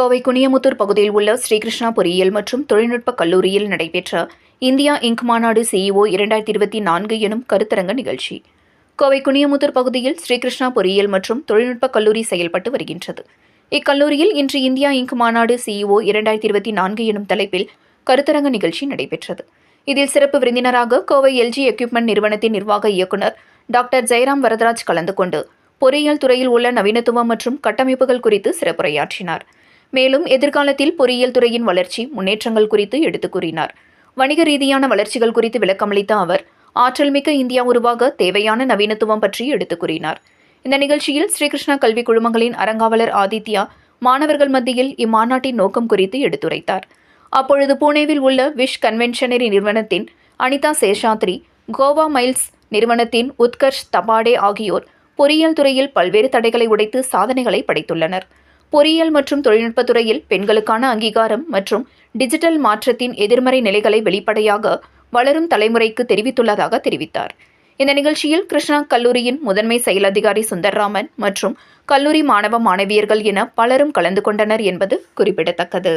கோவை குனியமுத்தூர் பகுதியில் உள்ள ஸ்ரீகிருஷ்ணா பொறியியல் மற்றும் தொழில்நுட்ப கல்லூரியில் நடைபெற்ற இந்தியா இங்க் மாநாடு சிஇஓ இரண்டாயிரத்தி இருபத்தி நான்கு எனும் கருத்தரங்க நிகழ்ச்சி. கோவை குனியமுத்தூர் பகுதியில் ஸ்ரீகிருஷ்ணா பொறியியல் மற்றும் தொழில்நுட்ப கல்லூரி செயல்பட்டு வருகின்றது. இக்கல்லூரியில் இன்று இந்தியா இங்க் மாநாடு சிஇஓ இரண்டாயிரத்தி இருபத்தி நான்கு எனும் தலைப்பில் கருத்தரங்க நிகழ்ச்சி நடைபெற்றது. இதில் சிறப்பு விருந்தினராக கோவை எல்ஜி எக்யூப்மெண்ட் நிறுவனத்தின் நிர்வாக இயக்குனர் டாக்டர் ஜெயராம் வரதராஜ் கலந்து கொண்டு பொறியியல் துறையில் உள்ள நவீனத்துவம் மற்றும் கட்டமைப்புகள் குறித்து சிறப்புரையாற்றினார். மேலும் எதிர்காலத்தில் பொறியியல் துறையின் வளர்ச்சி முன்னேற்றங்கள் குறித்து எடுத்துக் கூறினார். வணிக ரீதியான வளர்ச்சிகள் குறித்து விளக்கமளித்த அவர் ஆற்றல்மிக்க இந்தியா உருவாக தேவையான நவீனத்துவம் பற்றி எடுத்துக் கூறினார். இந்த நிகழ்ச்சியில் ஸ்ரீகிருஷ்ணா கல்விக் குழுமங்களின் அறங்காவலர் ஆதித்யா மாணவர்கள் மத்தியில் இம்மாநாட்டின் நோக்கம் குறித்து எடுத்துரைத்தார். அப்பொழுது புனேவில் உள்ள விஷ் கன்வென்ஷனரி நிறுவனத்தின் அனிதா சேஷாத்ரி கோவா மைல்ஸ் நிறுவனத்தின் உத்கர்ஷ் தபாடே ஆகியோர் பொறியியல் துறையில் பல்வேறு தடைகளை உடைத்து சாதனைகளை படைத்துள்ளனர். பொறியியல் மற்றும் தொழில்நுட்பத்துறையில் பெண்களுக்கான அங்கீகாரம் மற்றும் டிஜிட்டல் மாற்றத்தின் எதிர்மறை நிலைகளை வெளிப்படையாக வளரும் தலைமுறைக்கு தெரிவித்துள்ளதாக தெரிவித்தார். இந்த நிகழ்ச்சியில் கிருஷ்ணா கல்லூரியின் முதன்மை செயல் அதிகாரி சுந்தர்ராமன் மற்றும் கல்லூரி மாணவ மாணவியர்கள் என பலரும் கலந்து கொண்டனர் என்பது குறிப்பிடத்தக்கது.